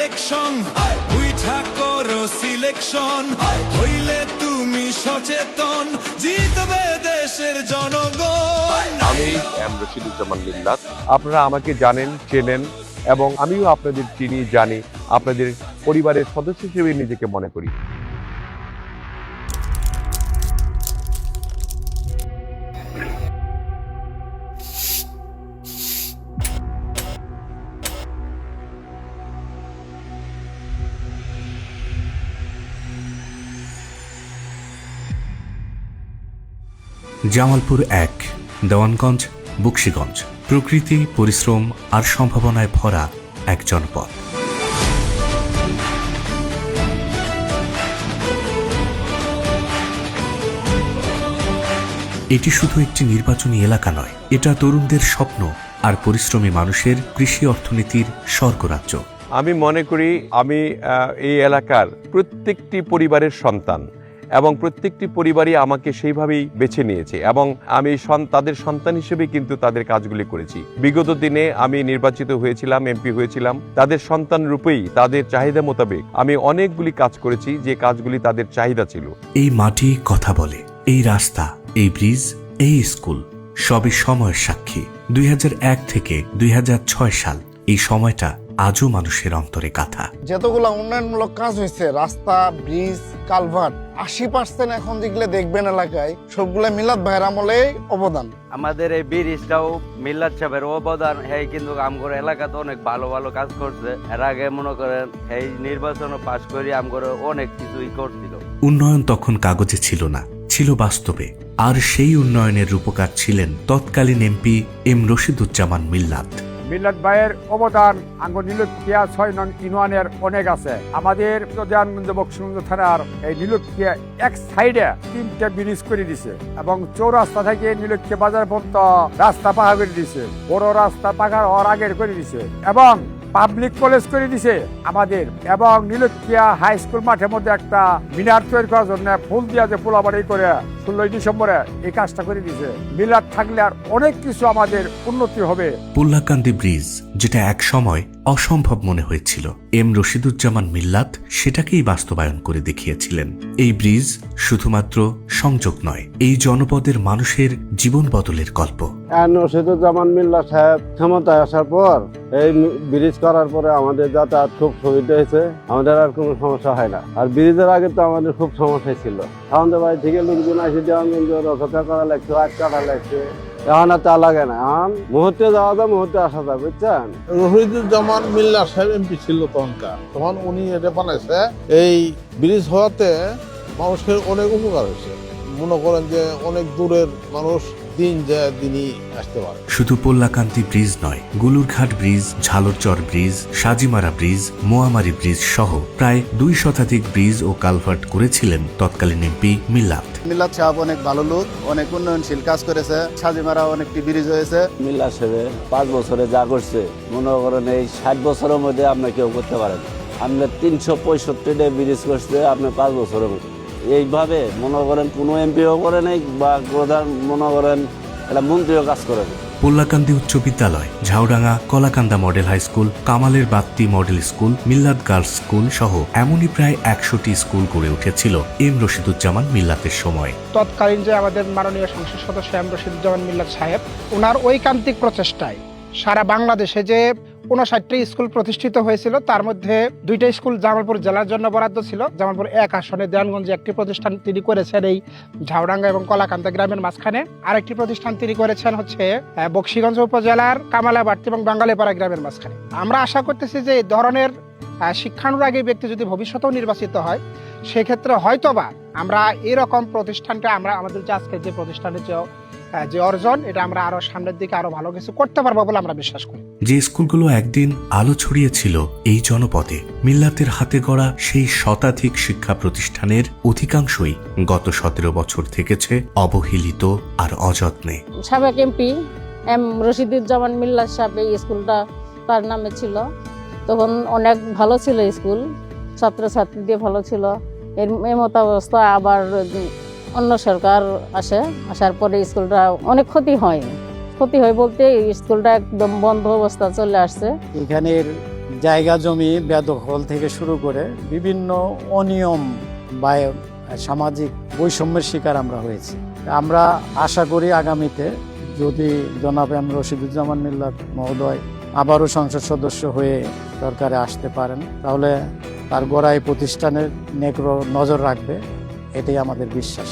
Election উইঠা করো selection হইলে তুমি সচেতন। জিতবে দেশের জনগণ। আমি এম রশিদুজ্জামান লিল্লাত আপনারা আমাকে জানেন, চেনেন এবং আমিও আপনাদের চিনি, জানি। আপনাদের পরিবারের সদস্য হিসেবে নিজেকে মনে করি। জামালপুর এক, দেওয়ানগঞ্জ, বক্সিগঞ্জ। প্রকৃতি, পরিশ্রম আর সম্ভাবনায় ভরা এক জনপদ। এটি শুধু একটি নির্বাচনী এলাকা নয়, এটা তরুণদের স্বপ্ন আর পরিশ্রমী মানুষের কৃষি অর্থনীতির স্বর্গরাজ্য। আমি মনে করি আমি এই এলাকার প্রত্যেকটি পরিবারের সন্তান। এবং প্রত্যেকটি পরিবারই আমাকে সেইভাবেই বেছে নিয়েছে এবং আমি সন- তাদের সন্তান হিসেবে কিন্তু তাদের কাজগুলি করেছি। বিগত দিনে আমি নির্বাচিত হয়েছিলাম এমপি হয়েছিলাম। তাদের সন্তান রূপেই তাদের চাহিদা মোতাবেক আমি অনেকগুলি কাজ করেছি যে কাজগুলি তাদের চাহিদা ছিল। এই মাটি কথা বলে এই রাস্তা এই ব্রিজ এই স্কুল সবই সময়ের সাক্ষী। দুই হাজার এক থেকে দুই হাজার ছয় সাল এই সময়টা আজও মানুষের অন্তরে গাথা যতগুলো উন্নয়নমূলক কাজ হয়েছে রাস্তা ব্রিজ কালভার্ট। আশি পার্সেন্ট এখন যেগুলো দেখবেন এলাকায় সবগুলো মিলাদ ভাইয়ের আমলে অবদান। আমাদের এই ব্রিজটাও মিল্লাত সাহেবের অবদান এই কিন্তু আমগর এলাকাতে অনেক ভালো ভালো কাজ করছে। এর আগে মনে করেন এই নির্বাচন পাশ করি আমগর অনেক কিছুই করছিল। উন্নয়ন তখন কাগজে ছিল না ছিল বাস্তবে। আর সেই উন্নয়নের রূপকার ছিলেন তৎকালীন এমপি এম রশিদুজ্জামান মিল্লাত। মিল্লাত ভাইয়ের অবদান আঙ্গ নীলক্ষিয়া ছয় নং ইউনিয়নের অনেক আছে। আমাদের বক্সিগঞ্জ থানার এই নীলক্ষিয়া এক সাইডে তিনটা ব্রিজ করে দিছে এবং চৌরাস্তা থেকে নীলক্ষিয়া বাজার পর্যন্ত রাস্তা পাকা করে দিছে। বড় রাস্তা পাকা হওয়ার আগের করে দিছে এবং পাবলিক কলেজ করে দিছে আমাদের এবং নীলক্ষিয়া হাই স্কুল মাঠের মধ্যে একটা মিনার তৈরি করার জন্য ফুল দিয়া যে পোলাবাড়ি করে ষোলোই ডিসেম্বরে এই কাজটা করে মিলার থাকলে আর অনেক কিছু আমাদের উন্নতি হবে। পুল্লাকান্দি ব্রিজ যেটা এক সময় অসম্ভব মনে হয়েছিল। এম রশিদুজ্জামান মিল্লাত সেটাকেই বাস্তবায়ন করে দেখিয়েছিলেন। এই ব্রিজ শুধুমাত্র সংযোগ নয় এই জনপদের মানুষের জীবন বদলের গল্প। নসিদুজ্জামান মিল্লা সাহেব ক্ষমতায় আসার পর এই ব্রিজ করার পরে আমাদের যাতায়াত খুব সুবিধা হয়েছে। আমাদের আর কোনো সমস্যা হয় না। আর ব্রিজের আগে তো আমাদের খুব সমস্যা ছিল। বাড়ি থেকে লোকজন আসে দেওয়ানগঞ্জ অপেক্ষা করা লাগছে আট কাটা লাগছে। এখন আর তা লাগে না, এখন মুহূর্তে যাওয়া যায়, মুহূর্তে আসা যায়, বুঝছেন? রহিদুজ্জামান মিল্লা সাহেব এমপি ছিল তখনকার। তখন উনি এটা বানাইছে, এই ব্রিজ হওয়াতে মানুষের অনেক উপকার হয়েছে। মনে করেন যে অনেক দূরের মানুষ দিন আসতে পারে। শুধু পোল্লাকান্তি ব্রিজ নয় Gulurghat bridge Jhalarchar bridge Sajimara bridge Moyamari bridge সহ প্রায় দুই শতাধিক ব্রিজ ও কালভার্ট করেছিলেন তৎকালীন এমপি মিল্লাত। মিলাদ সাহেব অনেক ভালো লোক অনেক উন্নয়নশীল কাজ করেছে সাজিমারা অনেকটি ব্রিজ হয়েছে। মিল্লা সাহেব পাঁচ বছরে যা করছে মনে করেন এই ষাট বছরের মধ্যে আপনি কেউ করতে পারেন আপনি তিনশো পঁয়ষট্টিটা ব্রিজ করছে আপনি পাঁচ বছরের মধ্যে। এইভাবে মনে করেন কোনো এমপিও করে নাই বা প্রধান মনে করেন একটা মন্ত্রীও কাজ করে নাই। পোল্লাকান্দি উচ্চ বিদ্যালয় Jhaudanga Kalakanda model high school কামালের বাত্তি model school Millat girls school সহ এমনই প্রায় একশোটি স্কুল গড়ে উঠেছিল এম রশিদুজ্জামান মিল্লাতের সময় তৎকালীন যে আমাদের মাননীয় সংসদ সদস্য এম রশিদুজ্জামান মিল্লাত সাহেব ওনার ঐকান্তিক প্রচেষ্টায় সারা বাংলাদেশে যে উনষাটটি স্কুল প্রতিষ্ঠিত হয়েছিল। তার মধ্যে দুইটা স্কুল জামালপুর জেলার জন্য বরাদ্দ ছিল। জামালপুর এক আসনে দেওয়ানগঞ্জে একটি প্রতিষ্ঠান তিনি করেছেন এই ঝাউডাঙ্গা এবং কলাকান্দা গ্রামের মাঝখানে। আরেকটি প্রতিষ্ঠান তিনি করেছেন হচ্ছে বক্সিগঞ্জ উপজেলার কামালাবাড়তি এবং বাঙ্গালীপাড়া গ্রামের মাঝখানে। আমরা আশা করতেছি যে এই ধরনের শিক্ষানুরাগী ব্যক্তি যদি ভবিষ্যতেও নির্বাচিত হয়, সেক্ষেত্রে হয়তোবা আমরা এরকম প্রতিষ্ঠানটা আমরা আমাদের যে আজকে যে প্রতিষ্ঠানের যে যে অর্জন, এটা আমরা আরও সামনের দিকে আরও ভালো কিছু করতে পারব বলে আমরা বিশ্বাস করি। যে স্কুলগুলো একদিন আলো ছড়িয়েছিল এই জনপদে, মিল্লাতের হাতে গড়া সেই শতাধিক শিক্ষা প্রতিষ্ঠানের অধিকাংশই গত সতেরো বছর থেকেছে অবহেলিত আর অযত্নে। সাবেক এমপি এম রশিদুজ্জামান মিল্লা সাহেব এই স্কুলটা তার নামে ছিল। তখন অনেক ভালো ছিল স্কুল ছাত্রছাত্রী দিয়ে ভালো ছিল। এর এমত অবস্থা আবার অন্য সরকার আসে, আসার পরে স্কুলটা অনেক ক্ষতি হয়। ক্ষতি হয় বলতে স্কুলটা একদম বন্ধ অবস্থা চলে আসছে। এখানের জায়গা জমি বেদখল থেকে শুরু করে বিভিন্ন অনিয়ম বা সামাজিক বৈষম্যের শিকার আমরা হয়েছি। আমরা আশা করি আগামীতে যদি জনাব এম রশিদুজ্জামান মিল্লাত মহোদয় আবারও সংসদ সদস্য হয়ে সরকারে আসতে পারেন, তাহলে তার গোড়াই প্রতিষ্ঠানের নেক্র নজর রাখবে, এটাই আমাদের বিশ্বাস।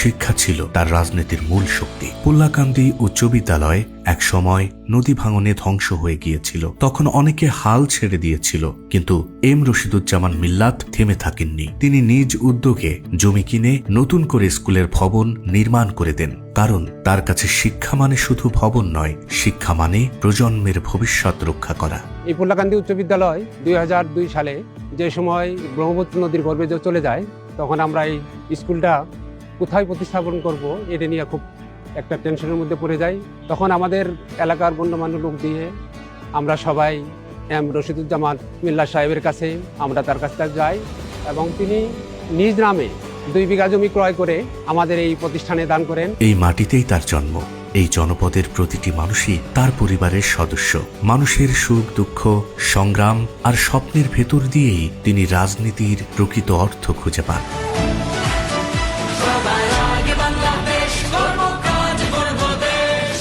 শিক্ষা ছিল তার রাজনীতির মূল শক্তি। পুল্লাকান্দি উচ্চ বিদ্যালয় এক সময় নদী ভাঙনে ধ্বংস হয়ে গিয়েছিল। তখন অনেকে হাল ছেড়ে দিয়েছিল, কিন্তু এম রশিদুজ্জামান মিল্লাত থেমে থাকেননি। তিনি নিজ উদ্যোগে জমি কিনে নতুন করে স্কুলের ভবন নির্মাণ করে দেন, কারণ তার কাছে শিক্ষা মানে শুধু ভবন নয়, শিক্ষা মানে প্রজন্মের ভবিষ্যৎ রক্ষা করা। এই পোল্লাকান্দি উচ্চ বিদ্যালয় দুই হাজার দুই সালে যে সময় ব্রহ্মপুত্র নদীর গর্ভে চলে যায়, তখন আমরা এই স্কুলটা কোথায় প্রতিস্থাপন করব, এটা নিয়ে খুব একটা টেনশনের মধ্যে পড়ে যাই। তখন আমাদের এলাকার গণ্যমান্য লোক দিয়ে আমরা সবাই এম রশিদুজ্জামান মিল্লা সাহেবের কাছে আমরা তার কাছে যাই এবং তিনি নিজ নামে দুই বিঘা জমি ক্রয় করে আমাদের এই প্রতিষ্ঠানে দান করেন। এই মাটিতেই তার জন্ম। এই জনপদের প্রতিটি মানুষই তার পরিবারের সদস্য। মানুষের সুখ, দুঃখ, সংগ্রাম আর স্বপ্নের ভেতর দিয়েই তিনি রাজনীতির প্রকৃত অর্থ খুঁজে পান।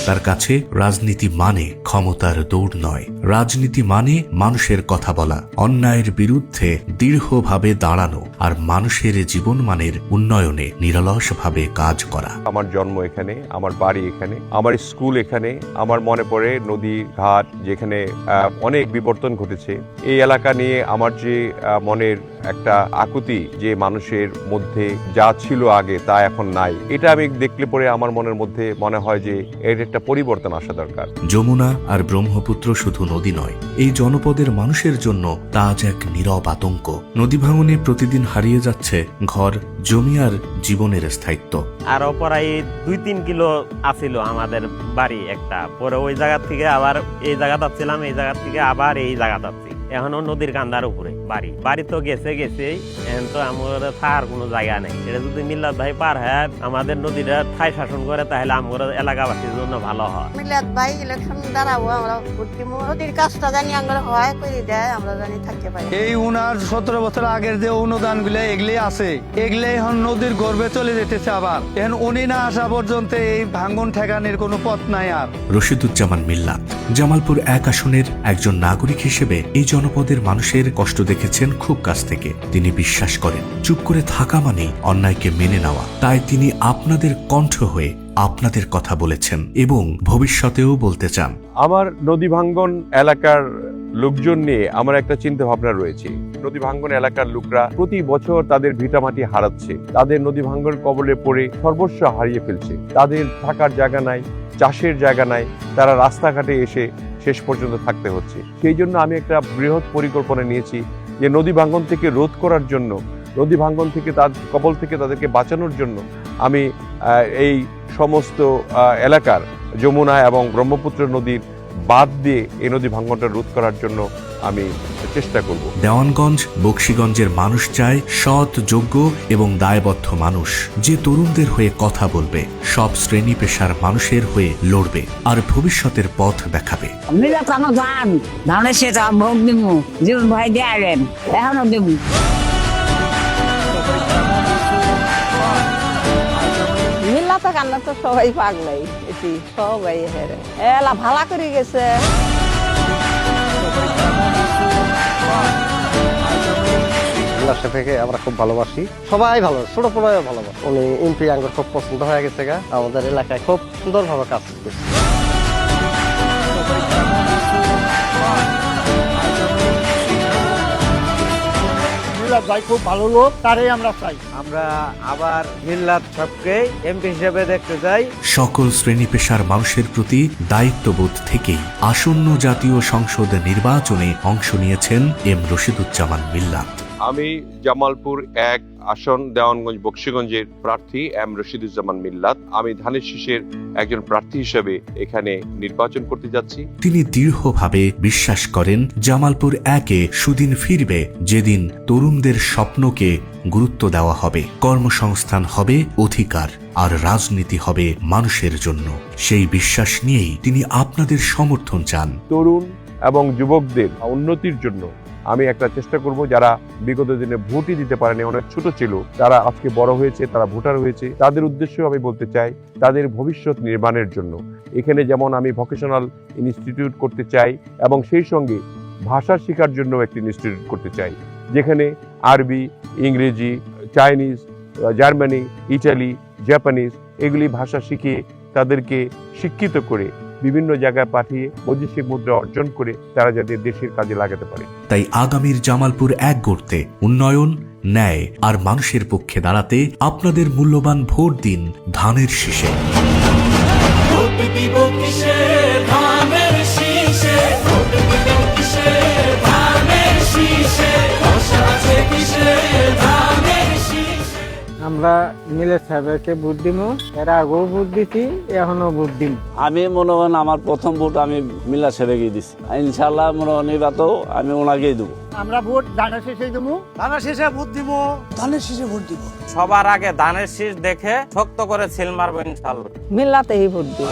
তার কাছে রাজনীতি মানে ক্ষমতার দৌড় নয়। রাজনীতি মানে মানুষের কথা বলা, অন্যায়ের বিরুদ্ধে দৃঢ়ভাবে দাঁড়ানো। আর মানুষের জীবনমানের উন্নয়নে নিরলসভাবে কাজ করা। আমার জন্ম এখানে আমার বাড়ি এখানে আমার স্কুল এখানে আমার মনে পড়ে নদী ঘাট যেখানে অনেক বিবর্তন ঘটেছে। এই এলাকা নিয়ে আমার যে মনের একটা আকুতি যে মানুষের মধ্যে যা ছিল আগে তা এখন নাই এটা আমি দেখলে পরে আমার মনের মধ্যে মনে হয় যে এর একটা পরিবর্তন আসা দরকার। যমুনা আর ব্রহ্মপুত্র শুধু নদী নয় এই জনপদের মানুষের জন্য তা আজ এক নীরব আতঙ্ক। নদী ভাঙনে প্রতিদিন হারিয়ে যাচ্ছে ঘর, জমি আর জীবনের স্থায়িত্ব। আর প্রায় দুই তিন কিলো আছিল আমাদের বাড়ি একটা। পরে ওই জায়গা থেকে আবার এই জায়গা ছিলাম, এই জায়গা থেকে আবার এই জায়গা যাচ্ছি এখনও নদীর কান্দার উপরে। বাড়ি। বাড়ি তো গেছে গেছেই এখন তো আমার থার কোনো জায়গা নেই। এটা যদি মিল্লাত ভাই পার হয় আমাদের নদীটা ঠাই শাসন করে তাহলে আমার এলাকাবাসীর জন্য ভালো হয়। মিলাদ ভাই ইলেকশন দাঁড়াবো আমরা ভর্তি মোদির কাজটা জানি আমরা হয় করে দেয় আমরা জানি থাকতে পারি এই উনার সতেরো বছর আগের যে অনুদানগুলো এগুলি আছে। এগুলি এখন নদীর গর্বে চলে যেতেছে আবার। এখন উনি না আসা পর্যন্ত এই ভাঙ্গন ঠেকানোর কোনো পথ নাই আর। রশিদুজ্জামান মিল্লাত জামালপুর এক আসনের একজন নাগরিক হিসেবে এই জনপদের মানুষের কষ্ট দেখেছেন খুব কাছ থেকে। তিনি বিশ্বাস করেন, চুপ করে থাকা মানেই অন্যায়কে মেনে নেওয়া। তাই তিনি আপনাদের কণ্ঠ হয়ে আপনাদের কথা বলেছেন এবং ভবিষ্যতেও বলতে চান। আমার নদী ভাঙ্গন এলাকার লোকজন নিয়ে আমার একটা চিন্তা ভাবনা রয়েছে। নদী ভাঙ্গন এলাকার লোকরা প্রতি বছর তাদের ভিটামাটি হারাচ্ছে। তাদের নদী ভাঙ্গন কবলে পড়ে সর্বস্ব হারিয়ে ফেলছে। তাদের থাকার জায়গা নাই, চাষের জায়গা নাই, তারা রাস্তাঘাটে এসে শেষ পর্যন্ত থাকতে হচ্ছে। সেই জন্য আমি একটা বৃহৎ পরিকল্পনা নিয়েছি। যে নদী ভাঙ্গন থেকে রোধ করার জন্য, নদী ভাঙ্গন থেকে তার, কবল থেকে তাদেরকে বাঁচানোর জন্য আমি এই সমস্ত এলাকার যমুনা এবং ব্রহ্মপুত্র নদীর বাদ দিয়ে এই নদী ভাঙ্গনটা রোধ করার জন্য আমি চেষ্টা করব। দেওয়ানগঞ্জ বক্সিগঞ্জের মানুষ চায় সৎ যোগ্য এবং দায়বদ্ধ মানুষ। যে তরুণদের হয়ে কথা বলবে সব শ্রেণি পেশার মানুষের হয়ে লড়বে আর ভবিষ্যতের পথ দেখাবে। আমার গান ধানের সেটা ভোগ দিব জীবন ভাই এখনও দেব। মিল্লাতে কান্না তো সবাই পাগলাই, এটি সবাই হেরে। এলা, ভালা করে গেছে। থেকে আমরা খুব ভালোবাসি। সবাই ভালো, ছোট পড়ায় ভালোবাসি। উনি এমপি আঙ্গুর খুব পছন্দ হয়ে গেছে গা। আমাদের এলাকায় খুব সুন্দরভাবে কাজ করতেছে। ভাই খুব ভালো লোক তারই আমরা চাই। আমরা আবার মিল্লাত সবকে এমপি হিসেবে দেখতে চাই। সকল শ্রেণি পেশার মানুষের প্রতি দায়িত্ববোধ থেকেই আসন্ন জাতীয় সংসদ নির্বাচনে অংশ নিয়েছেন এম রশিদুজ্জামান মিল্লাত। আমি জামালপুর এক আসন দেওয়ানগঞ্জ বক্সিগঞ্জের প্রার্থী এম রশিদুজ্জামান মিল্লাত। আমি ধানের শীষের একজন প্রার্থী হিসেবে এখানে নির্বাচন করতে যাচ্ছি। তিনি দৃঢ়ভাবে বিশ্বাস করেন জামালপুর একে সুদিন ফিরবে যেদিন তরুণদের স্বপ্নকে গুরুত্ব দেওয়া হবে। কর্মসংস্থান হবে অধিকার আর রাজনীতি হবে মানুষের জন্য। সেই বিশ্বাস নিয়েই তিনি আপনাদের সমর্থন চান। তরুণ এবং যুবকদের উন্নতির জন্য আমি একটা চেষ্টা করব যারা বিগত দিনে ভোটই দিতে পারেনি, অনেক ছোট ছিল, তারা আজকে বড় হয়েছে, তারা ভোটার হয়েছে, তাদের উদ্দেশ্যেও আমি বলতে চাই তাদের ভবিষ্যৎ নির্মাণের জন্য। এখানে যেমন আমি ভোকেশনাল ইনস্টিটিউট করতে চাই এবং সেই সঙ্গে ভাষা শেখার জন্য একটি ইনস্টিটিউট করতে চাই, যেখানে আরবি, ইংরেজি, চাইনিজ, জার্মানি, ইটালি, জাপানিজ এগুলি ভাষা শিখিয়ে তাদেরকে শিক্ষিত করে বিভিন্ন জায়গায় পাঠিয়ে বৈদেশিক মুদ্রা অর্জন করে তারা যাতে দেশের কাজে লাগাতে পারে। তাই আগামীর জামালপুর এক গড়তে উন্নয়ন ন্যায় আর মানুষের পক্ষে দাঁড়াতে আপনাদের মূল্যবান ভোট দিন ধানের শীষে। আমরা মিলে সাহেবকে ভোট দিব এর আগেও ভোট দিছি এখনও ভোট দিব আমি মনে করেন আমার প্রথম ভোট আমি মিলা ছেড়ে দিছি। ইনশাল্লাহ মনে হয় নির্বাচন আমি ওনাকেই দেবো। আমরা ভোট ধানের শেষে দেবো। ধানের শেষে ভোট দিব। ধানের শেষে ভোট দিব। সবার আগে ধানের শীষ দেখে শক্ত করে সিল মারবো ইনশাল্লাহ মিল্লাতেই ভোট দিব।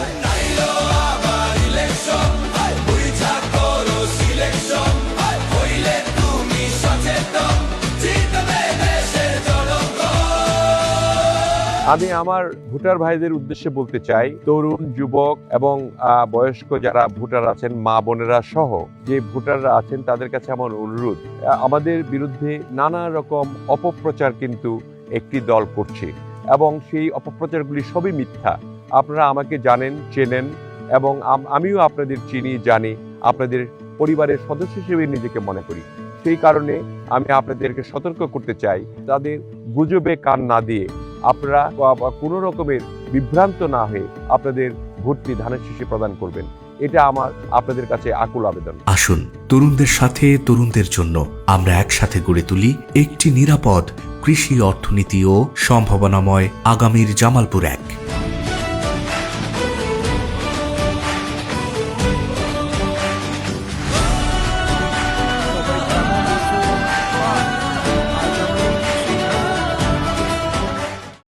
আমি আমার ভোটার ভাইদের উদ্দেশ্যে বলতে চাই, তরুণ, যুবক এবং বয়স্ক যারা ভোটার আছেন, মা বোনেরা সহ, যে ভোটাররা আছেন তাদের কাছে আমার অনুরোধ আমাদের বিরুদ্ধে নানা রকম অপপ্রচার কিন্তু একটি দল করছে এবং সেই অপপ্রচারগুলি সবই মিথ্যা। আপনারা আমাকে জানেন, চেনেন এবং আমিও আপনাদের চিনি, জানি, আপনাদের পরিবারের সদস্য হিসেবে নিজেকে মনে করি। সেই কারণে আমি আপনাদেরকে সতর্ক করতে চাই, তাদের গুজবে কান না দিয়ে আপনারা কোনো রকমের বিভ্রান্ত না হয়ে আপনাদের ভর্তি ধানের শীষে প্রদান করবেন। এটা আমার, আপনাদের কাছে আকুল আবেদন। আসুন, তরুণদের সাথে তরুণদের জন্য আমরা একসাথে গড়ে তুলি একটি নিরাপদ কৃষি অর্থনীতি ও সম্ভাবনাময় আগামীর জামালপুর এক।